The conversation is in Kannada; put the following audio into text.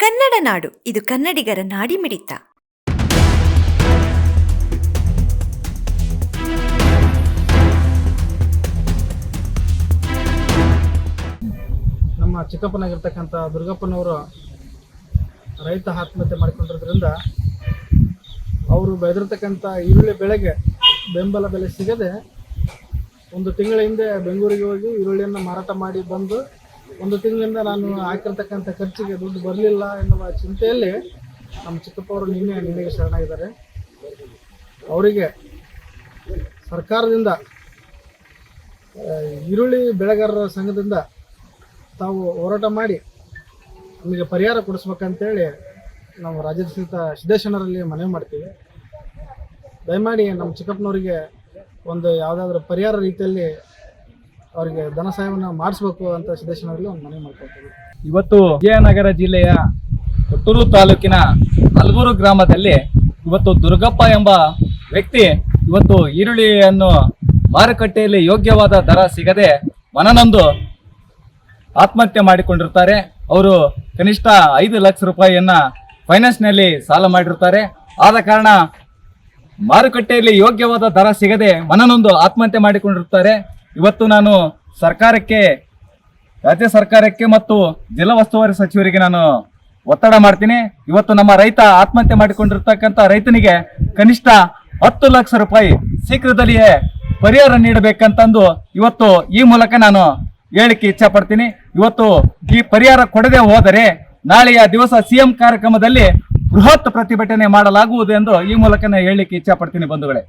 ಕನ್ನಡ ನಾಡು, ಇದು ಕನ್ನಡಿಗರ ನಾಡಿಮಿಡಿತ ನಮ್ಮ ಚಿಕ್ಕಪ್ಪನಾಗಿರ್ತಕ್ಕಂಥ ದುರ್ಗಪ್ಪನವರು ರೈತ ಆತ್ಮಹತ್ಯೆ ಮಾಡಿಕೊಂಡಿರೋದ್ರಿಂದ ಅವರು ಬೆಳೆದಿರ್ತಕ್ಕಂಥ ಈರುಳ್ಳಿ ಬೆಳೆಗೆ ಬೆಂಬಲ ಬೆಲೆ ಸಿಗದೆ ಒಂದು ತಿಂಗಳ ಹಿಂದೆ ಬೆಂಗಳೂರಿಗೆ ಹೋಗಿ ಈರುಳ್ಳಿಯನ್ನು ಮಾರಾಟ ಮಾಡಿ ಬಂದು ಒಂದು ತಿಂಗಳಿಂದ ನಾನು ಹಾಕಿರ್ತಕ್ಕಂಥ ಖರ್ಚಿಗೆ ದುಡ್ಡು ಬರಲಿಲ್ಲ ಎನ್ನುವ ಚಿಂತೆಯಲ್ಲಿ ನಮ್ಮ ಚಿಕ್ಕಪ್ಪವರು ನಿನ್ನೆ ನಿನ್ನೆಗೆ ಶರಣಾಗಿದ್ದಾರೆ. ಅವರಿಗೆ ಸರ್ಕಾರದಿಂದ ಈರುಳ್ಳಿ ಬೆಳೆಗಾರರ ಸಂಘದಿಂದ ತಾವು ಹೋರಾಟ ಮಾಡಿ ನಮಗೆ ಪರಿಹಾರ ಕೊಡಿಸ್ಬೇಕಂತೇಳಿ ನಾವು ರಾಜ್ಯಾಧ್ಯಕ್ಷ ಸಿದ್ದೇಶ್ವರರಲ್ಲಿ ಮನವಿ ಮಾಡ್ತೀವಿ. ದಯಮಾಡಿ ನಮ್ಮ ಚಿಕ್ಕಪ್ಪನವರಿಗೆ ಒಂದು ಯಾವುದಾದ್ರೂ ಪರಿಹಾರ ರೀತಿಯಲ್ಲಿ ಅವರಿಗೆ ಧನ ಸಹಾಯವನ್ನು ಮಾಡಿಸ್ಬೇಕು ಅಂತ ಸಿದ್ದೇಶ್ವರಲ್ಲಿ ಒಂದು ಮನವಿ ಮಾಡ್ಕೊಳ್ತೀವಿ. ಇವತ್ತು ವಿಜಯನಗರ ಜಿಲ್ಲೆಯ ಕೊಟ್ಟೂರು ತಾಲೂಕಿನ ಹಲಗೂರು ಗ್ರಾಮದಲ್ಲಿ ಇವತ್ತು ದುರ್ಗಪ್ಪ ಎಂಬ ವ್ಯಕ್ತಿ ಇವತ್ತು ಈರುಳ್ಳಿಯನ್ನು ಮಾರುಕಟ್ಟೆಯಲ್ಲಿ ಯೋಗ್ಯವಾದ ದರ ಸಿಗದೆ ಮನನೊಂದು ಆತ್ಮಹತ್ಯೆ ಮಾಡಿಕೊಂಡಿರ್ತಾರೆ. ಅವರು ಕನಿಷ್ಠ ಐದು ಲಕ್ಷ ರೂಪಾಯಿಯನ್ನ ಫೈನಾನ್ಸ್ನಲ್ಲಿ ಸಾಲ ಮಾಡಿರ್ತಾರೆ. ಆದ ಕಾರಣ ಮಾರುಕಟ್ಟೆಯಲ್ಲಿ ಯೋಗ್ಯವಾದ ದರ ಸಿಗದೆ ಮನನೊಂದು ಆತ್ಮಹತ್ಯೆ ಮಾಡಿಕೊಂಡಿರ್ತಾರೆ. ಇವತ್ತು ನಾನು ಸರ್ಕಾರಕ್ಕೆ, ರಾಜ್ಯ ಸರ್ಕಾರಕ್ಕೆ ಮತ್ತು ಜಿಲ್ಲಾ ಉಸ್ತುವಾರಿ ಸಚಿವರಿಗೆ ನಾನು ಒತ್ತಡ ಮಾಡ್ತೀನಿ. ಇವತ್ತು ನಮ್ಮ ರೈತ ಆತ್ಮಹತ್ಯೆ ಮಾಡಿಕೊಂಡಿರ್ತಕ್ಕಂಥ ರೈತನಿಗೆ ಕನಿಷ್ಠ ಹತ್ತು ಲಕ್ಷ ರೂಪಾಯಿ ಶೀಘ್ರದಲ್ಲಿಯೇ ಪರಿಹಾರ ನೀಡಬೇಕಂತಂದು ಇವತ್ತು ಈ ಮೂಲಕ ನಾನು ಹೇಳಿಕೆ ಇಚ್ಛೆ ಪಡ್ತೀನಿ ಇವತ್ತು ಈ ಪರಿಹಾರ ಕೊಡದೆ ಹೋದರೆ ನಾಳೆಯ ದಿವಸ ಸಿಎಂ ಕಾರ್ಯಕ್ರಮದಲ್ಲಿ ಬೃಹತ್ ಪ್ರತಿಭಟನೆ ಮಾಡಲಾಗುವುದು ಎಂದು ಈ ಮೂಲಕ ನಾನು ಹೇಳಲಿಕ್ಕೆ ಇಚ್ಛೆ ಬಂಧುಗಳೇ.